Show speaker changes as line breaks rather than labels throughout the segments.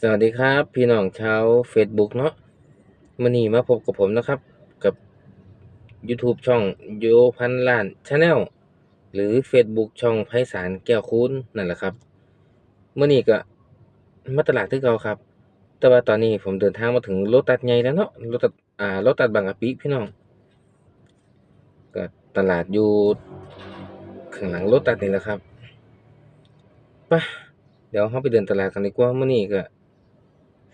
สวัสดีครับ พี่น้องชาว Facebook เนาะมื้อนี้มาพบกับผมนะครับ กับยูทูบช่องโยพันล้าน Channel หรือ Facebook ช่องไพศาลแก้วคูณนั่นแหละครับมื้อนี้ก็มาตลาดคือเก่าครับ แต่ว่าตอนนี้ผมเดินทางมาถึงโลตัสใหญ่แล้วเนาะโลตัสอ่าโลตัสบางกะปิพี่น้องก็ตลาดอยู่ข้างหลังโลตัสนี่แหละครับไปเดี๋ยวเราไปเดินตลาดกันดีกว่ามื้อนี้ก็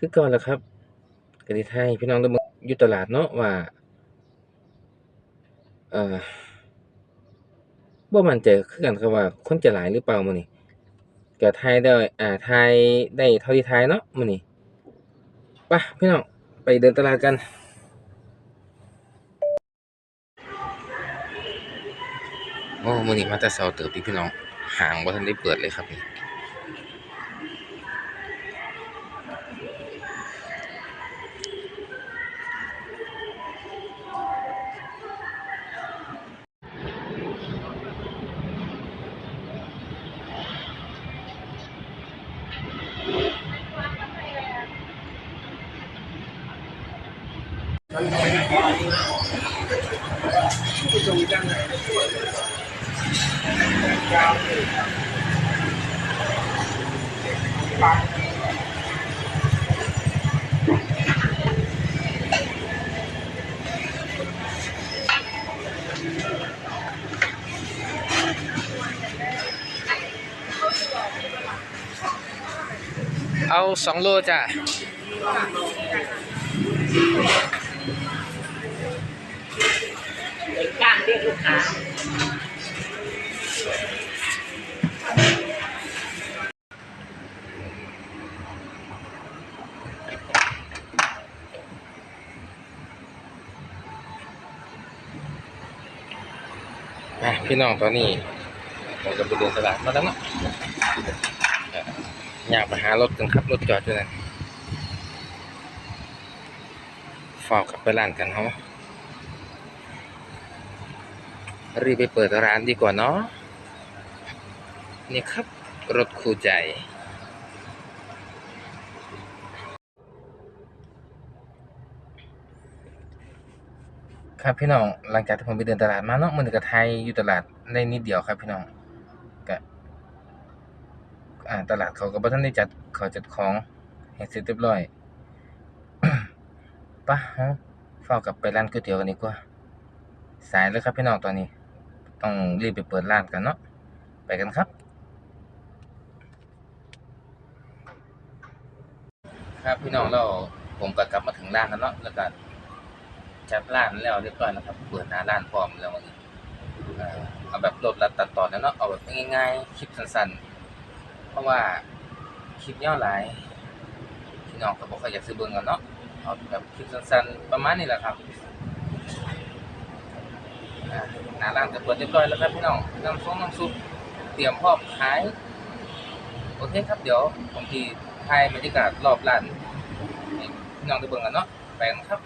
คือก่าแหล้วครับก็สิถ่ายพี่น้องได้เบิ่งอยู่ตลาดเนาะว่าเอ่อบ่มั่นใจคือกันครับว่าคนจะหลายหรือเปล่ามื้อนี้ก็ถ่ายได้ อ่าถ่ายได้เท่าที่ถ่ายเนาะมื้อนี้ไปพี่น้องไปเดินตลาดกันโอ้มื้อนี้มาแต่เช้าเติบพี่พี่น้องห้างบ่ทันได้เปิดเลยครับนี่ เอา2โลจ้ะ
เรียกลูกค้า
อะพี่น้องตอนนี้ผมจะไปเดินตลาดมาแล้วเนาะอยากไปหารถกันครับรถจอดอยู่นั่นฝากกลับไปร้านกันเฮา รีบไปเปิดร้านดีกว่าเนาะนี่ครับ รถคู่ใจ ครับพี่น้องหลังจากที่ผมไปเดินตลาดมาเนาะมือนี้ก็ไทยอยู่ตลาดได้นิดเดียวครับพี่น้องก็ตลาดเขาก็บ่ทันได้จัดเขาจัดของให้เสร็จเรียบร้อยปะเฮาเฝ้ากลับไปร้านก๋วยเตี๋ยวกันดีกว่า สายแล้วครับพี่น้องตอนนี้ ต้องรีบไปเปิดร้านกันเนาะไปกันครับ ครับพี่น้องเราผมก็กลับมาถึงร้านแล้วเนาะแล้วก็จัดร้านแล้วเรียบร้อยแล้วครับเปิดหน้าร้านพร้อมแล้วเอาแบบลดละตัดตอนแล้วเนาะเอาแบบง่ายๆคลิปสั้นๆ เพราะว่าคลิปยาวหลายพี่น้องก็บ่ค่อยอยากซื้อเบิ่งกันเนาะเอาแบบคลิปสั้นๆประมาณนี้แหละครับ หน้าร้านจะเปิดเรียบร้อยแล้วครับพี่น้องน้ำซุปน้ำซุปเตรียมพร้อมขายโอเคครับเดี๋ยวผมที่ถ่ายบรรยากาศรอบร้านพี่น้องได้เบิ่งกันเนาะไปกันครับ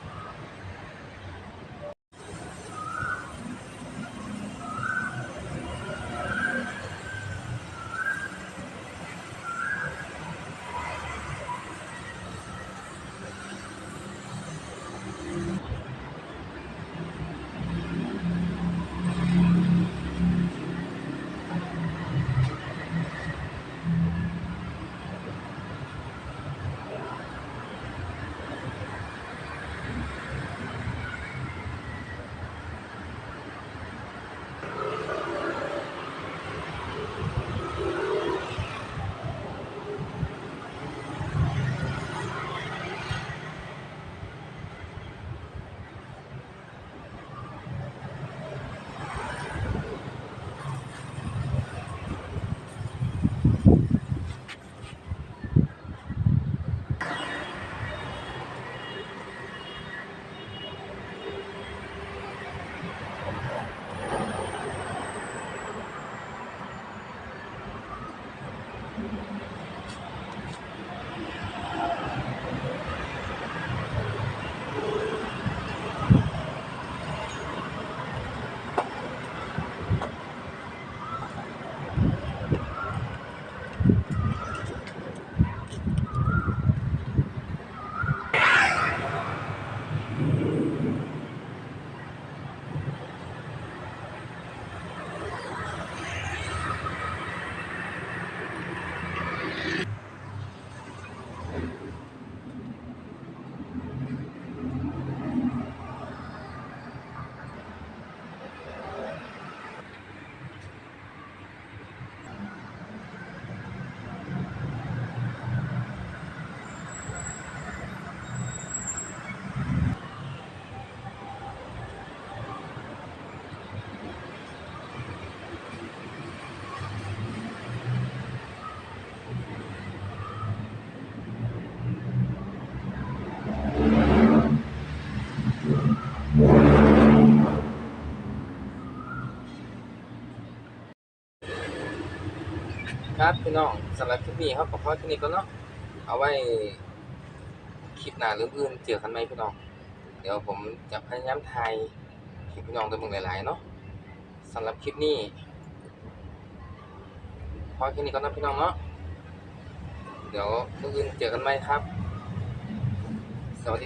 ตัดพี่น้องสำหรับคลิปนี้ครับก็พอแค่นี้ก่อนเนาะเอาไว้คลิปหน้าหรืออื่นเจอกันไหมพี่น้อง เดี๋ยวผมจะพยายามถ่ายให้พี่น้องได้เบิ่งหลายๆเนาะสำหรับคลิปนี้พอแค่นี้ก่อนนะพี่น้องเนาะเดี๋ยวมื้ออื่นเจอกันใหมครับ สวัสดี